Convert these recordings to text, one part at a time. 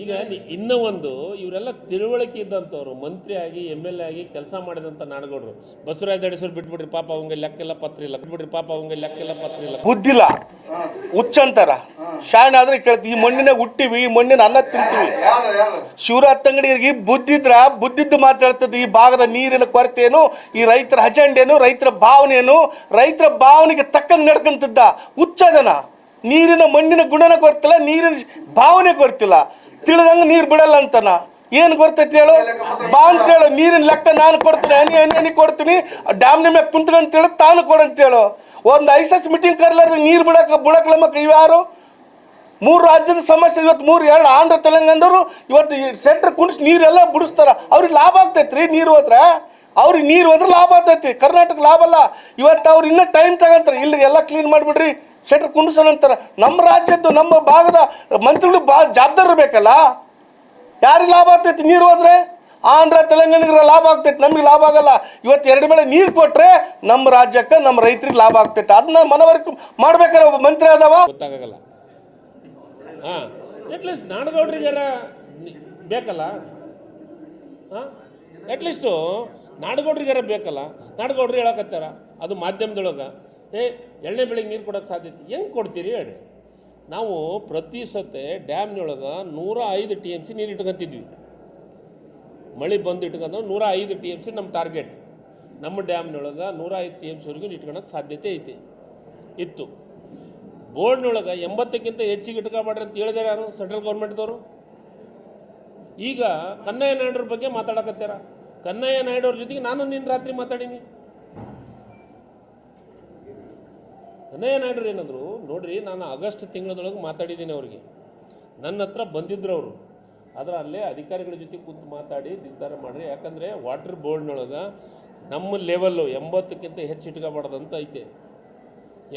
ಈಗ ಇನ್ನ ಒಂದು ಇವರೆಲ್ಲ ತಿಳುವಳಿಕೆ ಇದ್ದಂಥವ್ರು, ಮಂತ್ರಿ ಆಗಿ ಎಂ ಎಲ್ ಎ ಆಗಿ ಕೆಲಸ ಮಾಡಿದಂಥ ನಾಡಗೌಡರು. ಬಸವರಾಜ ದಡಿಸೋರು ಬಿಟ್ಬಿಡ್ರಿ ಪಾಪ ಅವಂಗೆ ಲೆಕ್ಕೆಲ್ಲ ಪತ್ರ ಇಲ್ಲ. ಬಿಟ್ಬಿಡ್ರಿ ಪಾಪ ಅವಂಗೆ ಲೆಕ್ಕೆಲ್ಲ ಪತ್ರ ಇಲ್ಲ. ಬುದ್ಧಿಲ್ಲ ಹುಚ್ಚಂತಾರ. ಶಾಣೆ ಆದ್ರೆ ಕೇಳ್ತೀವಿ, ಈ ಮಣ್ಣಿನ ಹುಟ್ಟಿವಿ, ಈ ಮಣ್ಣಿನ ಅನ್ನ ತಿಂತೀವಿ. ಶಿವರಾಜ್ ತಂಗಡಿಯರಿಗೆ ಬುದ್ಧಿದ್ರ ಬುದ್ಧಿದ್ದು ಮಾತಾಡ್ತದೆ ಈ ಭಾಗದ ನೀರಿನ ಕೊರತೆಯೇನು ಈ ರೈತರ ಅಜೆಂಡೇನು ರೈತರ ಭಾವನೆಯೇನು ರೈತರ ಭಾವನೆಗೆ ತಕ್ಕಂಗೆ ನಡ್ಕೊಂತಿದ್ದ ಹುಚ್ಚದನ ನೀರಿನ ಮಣ್ಣಿನ ಗುಣನ ಕೊರ್ತಿಲ್ಲ, ನೀರಿನ ಭಾವನೆ ಕೊರ್ತಿಲ್ಲ. ತಿಳಿದಂಗ ನೀರು ಬಿಡಲ್ಲ ಅಂತನ. ಏನು ಗೊತ್ತೈತಿ ಹೇಳು? ಬಾ ಅಂತ ಹೇಳು. ನೀರಿನ ಲೆಕ್ಕ ನಾನು ಕೊಡ್ತೀನಿ, ಹನಿ ಹನಿ ಹನಿ ಕೊಡ್ತೀನಿ. ಡ್ಯಾಮ್ ಮೇಲೆ ಅಂತ ಹೇಳು, ತಾನು ಕೊಡಂತೇಳು ಒಂದು ಐಸಸ್ ಮೀಟಿಂಗ್ ಕರ್ಲಾರ್ದು ನೀರು ಬಿಡಕ್ಕೆ ಬಿಡಕ್ಲಮ್ಮ ಇವ್ಯಾರು ಮೂರು ರಾಜ್ಯದ ಸಮಸ್ಯೆ ಇವತ್ತು ಮೂರು, ಎರಡು ಆಂಧ್ರ, ತೆಲಂಗಾಣದವರು ಇವತ್ತು ಸೆಂಟ್ರ್ ಕುಣಿಸಿ ನೀರೆಲ್ಲ ಬಿಡಿಸ್ತಾರ. ಅವ್ರಿಗೆ ಲಾಭ ಆಗ್ತೈತ್ರಿ ರೀ ನೀರು ಹೋದ್ರೆ? ಅವ್ರಿಗೆ ನೀರು ಹೋದ್ರೆ ಲಾಭ ಆಗ್ತೈತಿ. ಕರ್ನಾಟಕ ಲಾಭ ಅಲ್ಲ. ಇವತ್ತು ಅವ್ರು ಇನ್ನೂ ಟೈಮ್ ತಗೊಂತಾರೆ. ಇಲ್ಲಿ ಎಲ್ಲ ಕ್ಲೀನ್ ಮಾಡಿಬಿಡ್ರಿ. ಸೆಂಟ್ರ್ ಕುಂಡಿಸೋಣ ಅಂತಾರೆ, ನಮ್ಮ ರಾಜ್ಯದ್ದು, ನಮ್ಮ ಭಾಗದ ಮಂತ್ರಿಗಳು ಬಾ ಜವಾಬ್ದಾರ ಬೇಕಲ್ಲ ಯಾರಿಗೆ ಲಾಭ ಆಗ್ತೈತಿ ನೀರು ಹೋದ್ರೆ? ಆಂಧ್ರ, ತೆಲಂಗಾಣಕ್ಕೆ ಲಾಭ ಆಗ್ತೈತಿ, ನಮಗೆ ಲಾಭ ಆಗಲ್ಲ. ಇವತ್ತು ಎರಡು ಬೆಳೆ ನೀರು ಕೊಟ್ಟರೆ ನಮ್ಮ ರಾಜ್ಯಕ್ಕೆ, ನಮ್ಮ ರೈತರಿಗೆ ಲಾಭ ಆಗ್ತೈತೆ. ಅದನ್ನ ಮನವರಿಕೆ ಮಾಡ್ಬೇಕಾದ್ರೆ ಒಬ್ಬ ಮಂತ್ರಿ ಅದಾವ ಗೊತ್ತಾಗಲ್ಲ. ಹಾಂ ಅಟ್ಲೀಸ್ಟ್ ನಾಡಗೌಡ್ರಿಗಾರ ಬೇಕಲ್ಲ? ಹಾಂ ಅಟ್ಲೀಸ್ಟು ನಾಡಗೌಡ್ರಿಗಾರ ಬೇಕಲ್ಲ? ನಾಡಗೌಡ್ರು ಹೇಳಕತ್ತಾರ, ಅದು ಮಾಧ್ಯಮದೊಳಗೆ. ಏ, ಎಳ್ಳೆ ಬೆಳೆಗೆ ನೀರು ಕೊಡೋಕ್ಕೆ ಸಾಧ್ಯತೆ ಹೆಂಗೆ ಕೊಡ್ತೀರಿ ಹೇಳಿ ನಾವು ಪ್ರತಿ ಸತೆ ಡ್ಯಾಮ್ನೊಳಗೆ ನೂರ ಐದು ಟಿ ಎಂ ಸಿ ನೀರು ಇಟ್ಕೊತಿದ್ವಿ. ಮಳೆ ಬಂದು ಇಟ್ಕೊಂಡ್ರೆ ನೂರ ಐದು ಟಿ ಎಂ ಸಿ ನಮ್ಮ ಟಾರ್ಗೆಟ್. ನಮ್ಮ ಡ್ಯಾಮ್ನೊಳಗೆ ನೂರ ಐದು ಟಿ ಎಂ ಸಿವರೆಗೂ ಇಟ್ಕೊಳಕ್ಕೆ ಸಾಧ್ಯತೆ ಐತಿ. ಇತ್ತು. ಬೋರ್ಡ್ನೊಳಗೆ ಎಂಬತ್ತಕ್ಕಿಂತ ಹೆಚ್ಚಿಗೆ ಇಟ್ಕೊಬೇಡ್ರಿ ಅಂತ ಹೇಳಿದಾರೆ ಯಾರು? ಸೆಂಟ್ರಲ್ ಗೌರ್ಮೆಂಟ್ದವರು? ಈಗ ಕನ್ನಯ್ಯ ನಾಯ್ಡವ್ರ ಬಗ್ಗೆ ಮಾತಾಡಕತ್ತಾರ ಕನ್ನಯ್ಯ ನಾಯ್ಡವ್ರ ಜೊತೆಗೆ ನಾನು ನಿನ್ನ ರಾತ್ರಿ ಮಾತಾಡೀನಿ. ಕನ್ನಯ್ಯ ನಾಯ್ಡ್ರು ಏನಂದ್ರು, ನೋಡ್ರಿ ನಾನು ಆಗಸ್ಟ್ ತಿಂಗಳದೊಳಗೆ ಮಾತಾಡಿದ್ದೀನಿ ಅವ್ರಿಗೆ. ನನ್ನ ಹತ್ರ ಬಂದಿದ್ರು ಅವರು. ಆದರೆ ಅಲ್ಲೇ ಅಧಿಕಾರಿಗಳ ಜೊತೆ ಕೂತು ಮಾತಾಡಿ ನಿರ್ಧಾರ ಮಾಡಿರಿ. ಯಾಕಂದರೆ ವಾಟರ್ ಬೋರ್ಡ್ನೊಳಗೆ ನಮ್ಮ ಲೆವೆಲ್ಲು ಎಂಬತ್ತಕ್ಕಿಂತ ಹೆಚ್ಚು ಇಟ್ಕೋಬಾರ್ದಂತ ಐತೆ.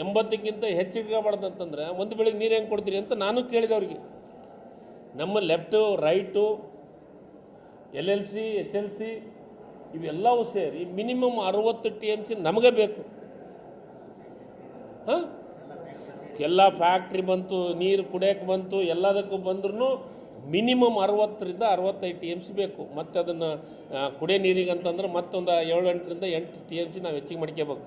ಎಂಬತ್ತಕ್ಕಿಂತ ಹೆಚ್ಚು ಇಟ್ಕೋಬಾರ್ದಂತಂದ್ರೆ ಒಂದು ಬೆಳಿಗ್ಗೆ ನೀರು ಹೆಂಗೆ ಕೊಡ್ತೀರಿ ಅಂತ ನಾನು ಕೇಳಿದೆ ಅವ್ರಿಗೆ. ನಮ್ಮ left right L L C H L C ಇವೆಲ್ಲವೂ ಸೇರಿ ಮಿನಿಮಮ್ ಅರವತ್ತು ಟಿ ಎಂ ಸಿ ನಮಗೆ ಬೇಕು. ಹಾಂ? ಎಲ್ಲ ಫ್ಯಾಕ್ಟ್ರಿ ಬಂತು, ನೀರು ಕುಡಿಯೋಕೆ ಬಂತು, ಎಲ್ಲದಕ್ಕೂ ಬಂದ್ರೂ ಮಿನಿಮಮ್ ಅರವತ್ತರಿಂದ ಅರವತ್ತೈದು ಟಿ ಎಂ ಸಿ ಬೇಕು. ಮತ್ತು ಅದನ್ನು ಕುಡಿಯೋ ನೀರಿಗೆ ಅಂತಂದ್ರೆ ಮತ್ತೊಂದು ಏಳು ಎಂಟರಿಂದ ಎಂಟು ಟಿ ಎಂ ಸಿ ನಾವು ಹೆಚ್ಚಿಗೆ ಮಾಡ್ಕೋಬೇಕು